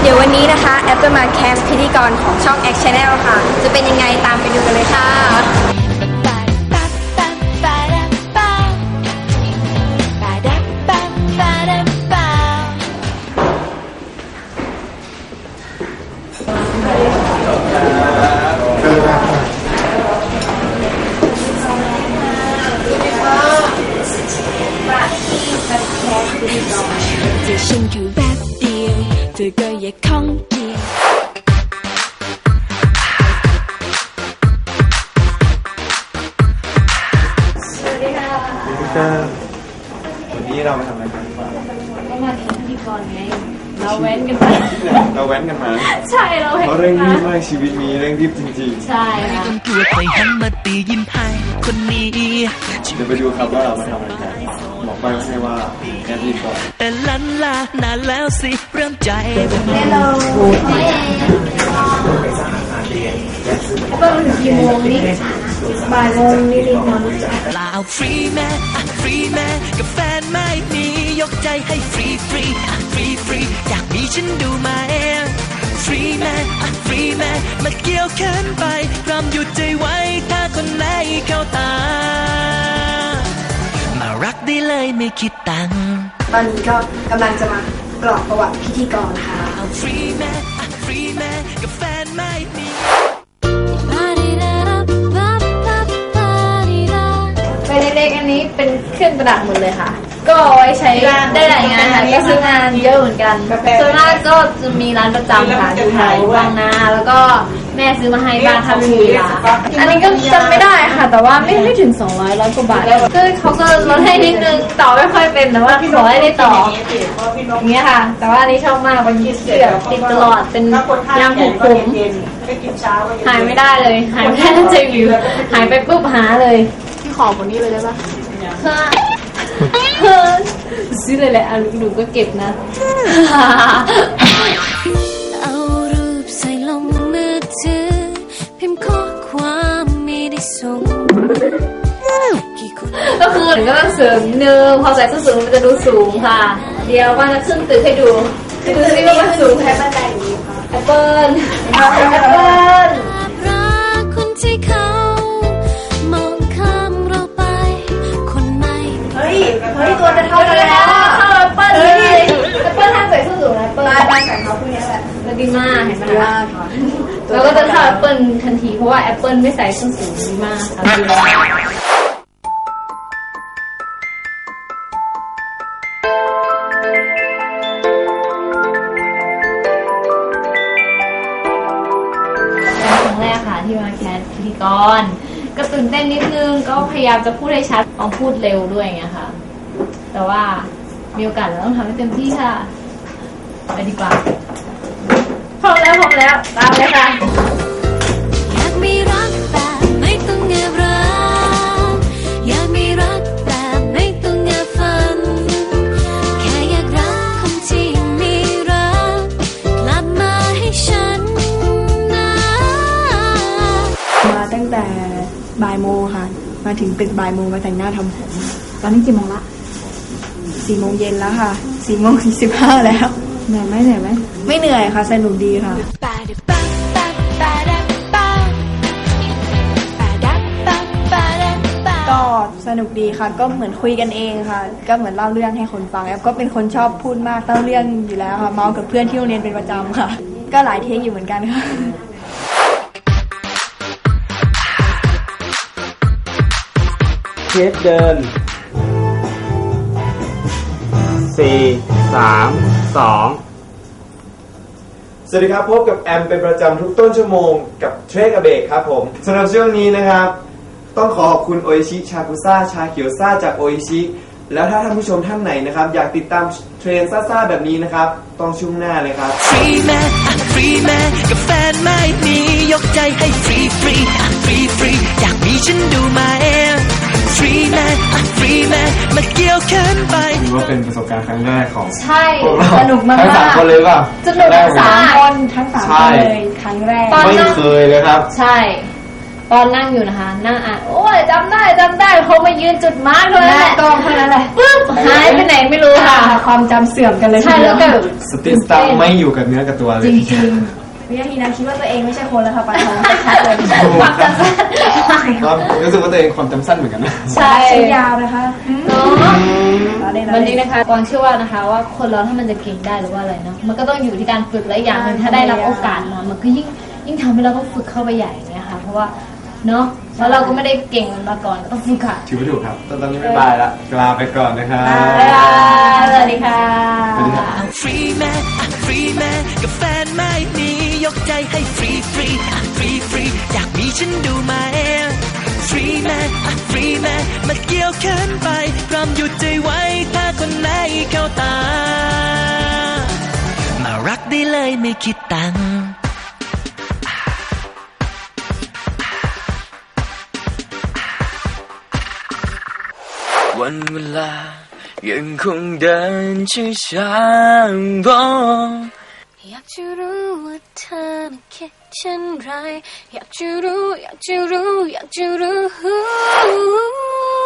เดี๋ยววันนี้นะคะ แอปจะมาแคสพิธีกรของช่อง X Channel ค่ะ จะเป็นยังไงตามไปดูกันเลยค่ะ เธอก็อย่าข้องเกี่ยวก็วันนี้เรามาทำอะไรกันดีกว่าก็มาเป็นพิธีกรไง เราเว้นกันไปเราแว้นกันมาใช่เราเว้นเพราะกัเร่นงมารีบมากชีวิตมีเร่งรีบจริงใช่ค่ะตัวใครหันมาตียิ้มให้คนนี้ ๆ เดี๋ยวไปดูครับว่าเรามาทำอะไรกัน ไปใช่ว่าแค่รีบก่อนแต่ลันลานานแล้วสิเริ่มใจก็มันถึงกี่โมงนี่บ่ายโมงนี่รีบนอนเปล่าฟรีแม่ฟรีแม่กับแฟนไม่มียกใจให้ฟรีฟรีอะฟรีฟรีอยากมีฉันดูไหมฟรีแม่อะฟรีแม่มาเกี่ยวแขนไปพร้อมหยุดใจไว้ถ้าคนไหนเข้าตา เลยไม่คิดตังค์ตอนนี้ก็กำลังจะมากรอกประวัติพิธีกรค่ะเอาฟรีแม่อะฟรีแม่กับแฟนไม่มีไปเล็กๆอันนี้เป็นเครื่องประดับหมดเลยค่ะ ก็เอาไว้ใช้ได้หลายงานค่ะก็ซื้องานเยอะเหมือนกันส่วนมากก็จะมีร้านประจำค่ะอยู่แถวบางนาแล้วก็แม่ซื้อมาให้บ้างทำทีเวลาอันนี้ก็จำไม่ได้ค่ะ แต่ว่าไม่ไม่ถึง 200ร้อยกว่าบาทก็เขาก็ลดให้นิดนึงต่อไม่ค่อยเป็นแต่ว่าขอให้ได้ต่ออย่างเงี้ยค่ะ แต่ว่าอันนี้ชอบมากมันยืดเสือติดตลอดเป็นยางผูกผมหายไม่ได้เลยหายไม่ได้ตั้งใจวิวหายไปปุ๊บหาเลยพี่ขอคนนี้เลยได้ปะ ซื้อเลยแหละอะหนูก็เก็บนะ เอารูปใส่ลงมือถือ พิมพ์ข้อความไม่ได้ส่งกี่คนก็คือหนูก็ต้องเสริมเนื้อพอใส่ส้นสูงมันจะดูสูงค่ะ เดี๋ยวว่าจะขึ้นตึกให้ดูดูซิว่ามันสูงแค่บันไดนี้ค่ะแอปเปิ้ลแอปเปิ้ลรักคนที่เขา ดีมากเห็นไหมคะแล้วก็จะเข้าแอปเปิลทันทีเพราะว่าแอปเปิลไม่ใส่ส้นสูงดีมากค่ะครั้งแรกค่ะที่มาแคสพิธีกร ก็ตื่นเต้นนิดนึงก็พยายามจะพูดให้ชัดเอาพูดเร็วด้วยอย่างเงี้ยค่ะ แต่ว่ามีโอกาสเราต้องทำให้เต็มที่ค่ะ ไปดีกว่า พร้อมแล้วพร้อมแล้วตามเลยค่ะอยากมีรักแบบไม่ต้องแอบรัก อยากมีรักแบบไม่ต้องแอบฝัน แค่อยากรักคนที่มีรัก กลับมาให้ฉันนะ มาตั้งแต่บ่ายโมงค่ะ มาถึงตึกบ่ายโมงมาแต่งหน้าทำผม ตอนนี้กี่โมงละสี่โมงเย็นแล้วค่ะสี่โมงสี่สิบห้าแล้ว เหนื่อยไหมเหนื่อยไหมไม่เหนื่อยค่ะสนุกดีค่ะ ก็สนุกดีค่ะ ก็เหมือนคุยกันเองค่ะ ก็เหมือนเล่าเรื่องให้คนฟังแอฟก็เป็นคนชอบพูดมากเล่าเรื่องอยู่แล้วค่ะเมาส์กับเพื่อนที่โรงเรียนเป็นประจำค่ะ ก็หลายเทคอยู่เหมือนกันค่ะ เทปเดินสี่สาม สองสวัสดีครับ พบกับแอมเป็นประจำทุกต้นชั่วโมงกับเทรกเบกครับผมสำหรับช่วงนี้นะครับ ต้องขอขอบคุณโออิชิชากุซ่าชาเขียวซ่าจากโออิชิแล้วถ้าท่านผู้ชมท่านไหนนะครับ อยากติดตามเทรนซ่าๆแบบนี้นะครับ ต้องช่วงหน้าเลยครับ ฟรีแม่อะฟรีแม่กับแฟนไม่มียกใจให้ฟรีฟรีอะฟรีฟ แม่มาเกี่ยวแขนไป ถือว่าเป็นประสบการณ์ครั้งแรกของใช่พวกเราสนุกมากๆ ทั้งสามคนเลยป่ะสนุกแรทั้งเลย สามคนทั้งสามคนเลยครั้งแรก ตอนไม่นั่งเคยเลยครับ ใช่ ตอนนั่งอยู่นะคะ นั่งอ่านโอ้ยจำได้จำได้เขามายืนจุดมาร์กเลยหแหน้าละกล้องเท่านั้นแหละปึ๊บหายไปไหนไม่รู้ค่ะ ความจำเสื่อมกันเลยใช่ทีเดีแล้ยววแบบ สติสตัมไม่อยู่กับเนื้อกับตัวเลจย ริงๆ วินาทีนั้นคิดว่าตัวเองไม่ใช่คนแล้วค่ะปลาทองชัดๆเลยความจำสั้นครับรู้สึกว่าตัวเองความจำสั้นเหมือนกันนะใช่ใช้ยาวนะคะเนาะเราได้วันนี้นะคะกวางเชื่อว่านะคะ ว่าคนเราถ้ามันจะเก่งได้หรือว่าอะไรเนาะมันก็ต้องอยู่ที่การฝึกและอีกอย่างหนึ่งถ้าได้รับโอกาสมามันก็ยิ่งยิ่งทำให้เราต้องฝึกเข้าไปใหญ่อย่างเงี้ยค่ะ เพราะว่าเนาะแล้วเราก็ไม่ได้เก่งมันมาก่อนก็ต้องฝึกค่ะถือว่าถูกครับตอนนี้บ๊ายบายละลาไปก่อนนะครับบ๊ายบายสวัสดีค่ะสวัสดีครับฟรีแมนอะ ใจให้ฟรีฟรีอะฟรีฟรีอยากมีฉันดูไหมฟรีแมนอะฟรีแมนมาเกี่ยวเขินไปพร้อมหยุดใจไว้ถ้าคนไหนเข้าตา มารักได้เลยไม่คิดตังค์วันเวลายังคงเดินช้าๆบอกากจะรู้ว่าเธอนคิดเช่นไร อยากจะรู้ อยากจะรู้ อยากจะรู้